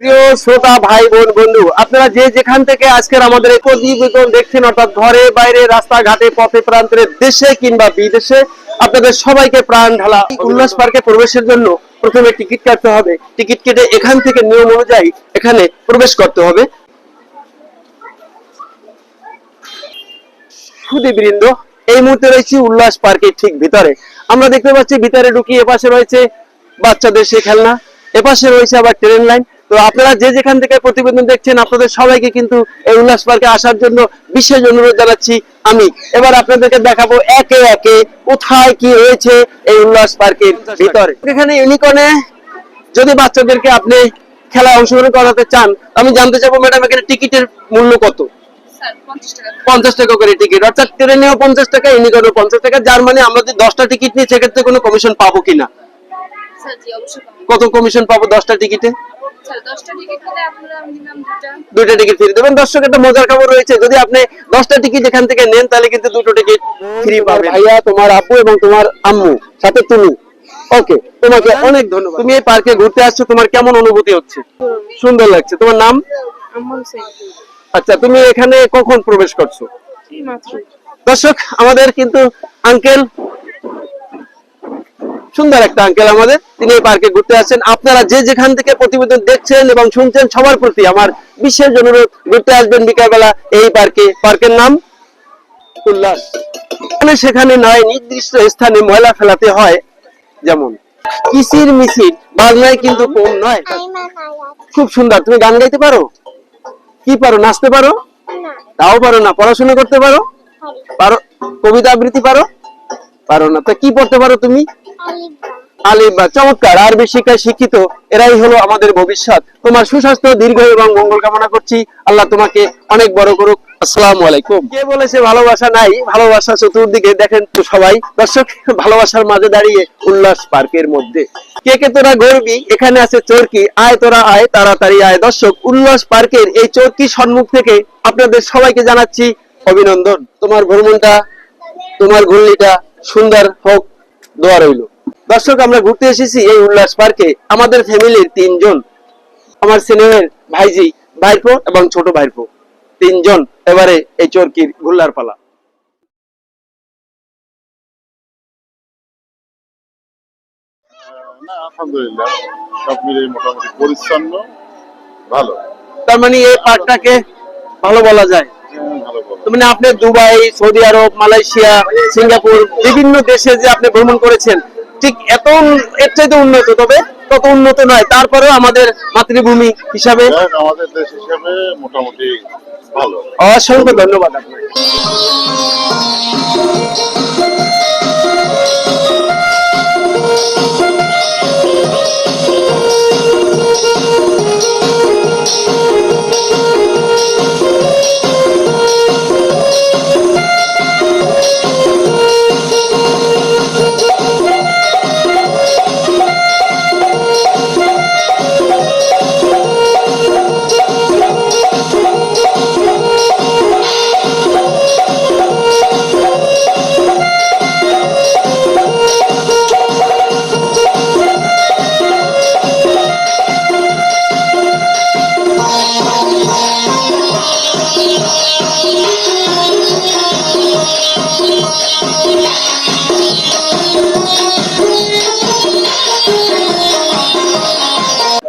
প্রিয় শ্রোতা ভাই বোন বন্ধু, আপনারা যে যেখান থেকে আজকের আমাদের দেখছেন, অর্থাৎ ঘরে বাইরে, রাস্তাঘাটে, পথে প্রান্তরে দেশে কিংবা বিদেশে, আপনাদের সবাইকে প্রাণ ঢালা। উল্লাস পার্কে প্রবেশের জন্য প্রথমে টিকিট কাটতে হবে। টিকিট কেটে এখান থেকে নিয়ম অনুযায়ী এখানে প্রবেশ করতে হবে। সুদীবৃন্দ এই মুহূর্তে রয়েছি উল্লাস পার্কের ঠিক ভিতরে। আমরা দেখতে পাচ্ছি, ভিতরে ঢুকি এপাশে রয়েছে বাচ্চাদের সে খেলনা, এপাশে রয়েছে আবার ট্রেন লাইন। তো আপনারা যে যেখান থেকে প্রতিবেদন দেখছেন আপনাদের সবাইকে কিন্তু এই উল্লাস পার্কে আসার জন্য বিশেষ অনুরোধ জানাচ্ছি আমি। এবার আপনাদেরকে দেখাবো একে একে কোথায় কি রয়েছে এই উল্লাস পার্কের ভিতরে। এখানে ইউনিকনে যদি বাচ্চাদেরকে আপনি খেলায় অংশগ্রহণ করাতে চান আমি জানতে চাবো ম্যাডাম এখানে টিকিটের মূল্য কত? পঞ্চাশ টাকা। করে টিকিট। অর্থাৎ ট্রেনেও পঞ্চাশ টাকা ইউনিকনেও পঞ্চাশ টাকা যার মানে আমরা যদি দশটা টিকিট নিই সেক্ষেত্রে কোনো কমিশন পাবো কিনা? কত কমিশন পাবো দশটা টিকিটে? দুটা। দুইটা টিকিট ফ্রি দেবেন। দর্শক একটা মজার খবর রয়েছে। যদি আপনি দশটা টিকিট এখান থেকে নেন তাহলে কিন্তু দুটো টিকিট ফ্রি পাবেন। ভাইয়া তোমার আপু এবং তোমার আম্মু সাথে তুমি। ওকে তোমাকে অনেক ধন্যবাদ। তুমি এই পার্কে ঘুরতে আসছো তোমার কেমন অনুভূতি হচ্ছে? সুন্দর লাগছে। তোমার নাম? আচ্ছা তুমি এখানে কখন প্রবেশ করছ? দর্শক আমাদের কিন্তু আঙ্কেল সুন্দর একটা আঙ্কেল আমাদের। তিনি এই পার্কে ঘুরতে আসছেন। আপনারা যে যেখান থেকে প্রতিবেদন দেখছেন এবং শুনছেন সবার প্রতি আমার বিশেষ অনুরোধ ঘুরতে আসবেন বিকালবেলা এই পার্কে পার্কের নাম উল্লাস। সেখানে নয় নির্দিষ্ট স্থানে ময়লা ফেলাতে হয়। যেমন কিসির মিসির বাজনায় কিন্তু কম নয়। খুব সুন্দর। তুমি গান গাইতে পারো? কি পারো? নাচতে পারো? তাও পারো না। পড়াশোনা করতে পারো। পারো? কবিতা আবৃত্তি পারো? পারো না। তো কি পড়তে পারো তুমি? চমৎকার। আরবি শিক্ষায় শিক্ষিত, এরাই হলো আমাদের ভবিষ্যৎ। তোমার সুস্বাস্থ্য, দীর্ঘ এবং মঙ্গল কামনা করছি। আল্লাহ তোমাকে অনেক বড় করুক। আলাইকুম। কে বলেছে ভালোবাসা নাই? ভালোবাসা চতুর্দিকে দেখেন তো সবাই। দর্শক, ভালোবাসার মাঝে দাঁড়িয়ে উল্লাস পার্কের মধ্যে। কে কে তোরা গর্বি? এখানে আছে চরকি। আয় তোরা, আয় তাড়াতাড়ি আয়। দর্শক, উল্লাস পার্কের এই চরকি সম্মুখ থেকে আপনাদের সবাইকে জানাচ্ছি অভিনন্দন। তোমার ভ্রমণটা, তোমার ঘুরলিটা সুন্দর হোক। দোয়া রইল। দর্শক আমরা ঘুরতে এসেছি এই উল্লাস পার্কে। আমাদের ফ্যামিলির তিনজন। আমার ছেলের ভাইজি ভাইপো এবং ছোট ভাইপো। তিনজন এবারে এই চরকির ঘুল্লার পালা। আলহামদুলিল্লাহ সব মিলে মোটামুটি পরিচ্ছন্ন ভালো। তার মানে এই পার্কটাকে ভালো বলা যায়? ভালো বলো তার মানে আপনি Dubai Saudi Arab Malaysia Singapore বিভিন্ন দেশে যে আপনি ভ্রমণ করেছেন ঠিক এত এর চাইতে উন্নত তবে তত উন্নত নয়। তারপরেও আমাদের মাতৃভূমি হিসাবে যাক, আমাদের দেশ হিসাবে মোটামুটি ভালো। অসংখ্য ধন্যবাদ আপনাকে।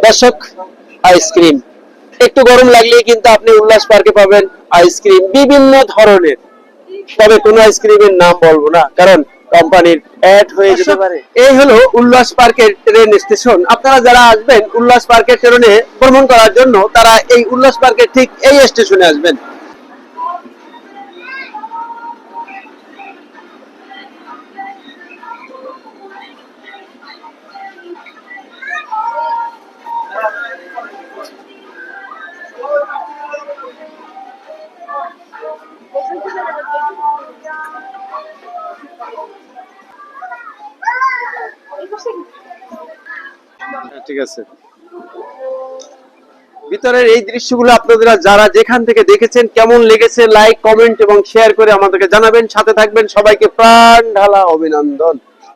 দর্শক আইসক্রিম একটু গরম লাগলেই কিন্তু আপনি উল্লাস পার্কে পাবেন আইসক্রিম বিভিন্ন ধরনের। তবে কোন আইসক্রিমের নাম বলব না কারণ কোম্পানির অ্যাড হয়ে যেতে পারে। এই হলো উল্লাস পার্কের ট্রেন স্টেশন আপনারা যারা আসবেন উল্লাস পার্কের ট্রেনে ভ্রমণ করার জন্য তারা এই উল্লাস পার্কের ঠিক এই স্টেশনে আসবেন। ঠিক আছে। ভিতরের এই দৃশ্যগুলো আপনারা যারা যেখান থেকে দেখেছেন, কেমন লেগেছে লাইক কমেন্ট এবং শেয়ার করে আমাদেরকে জানাবেন। সাথে থাকবেন সবাইকে প্রাণ ঢালা অভিনন্দন।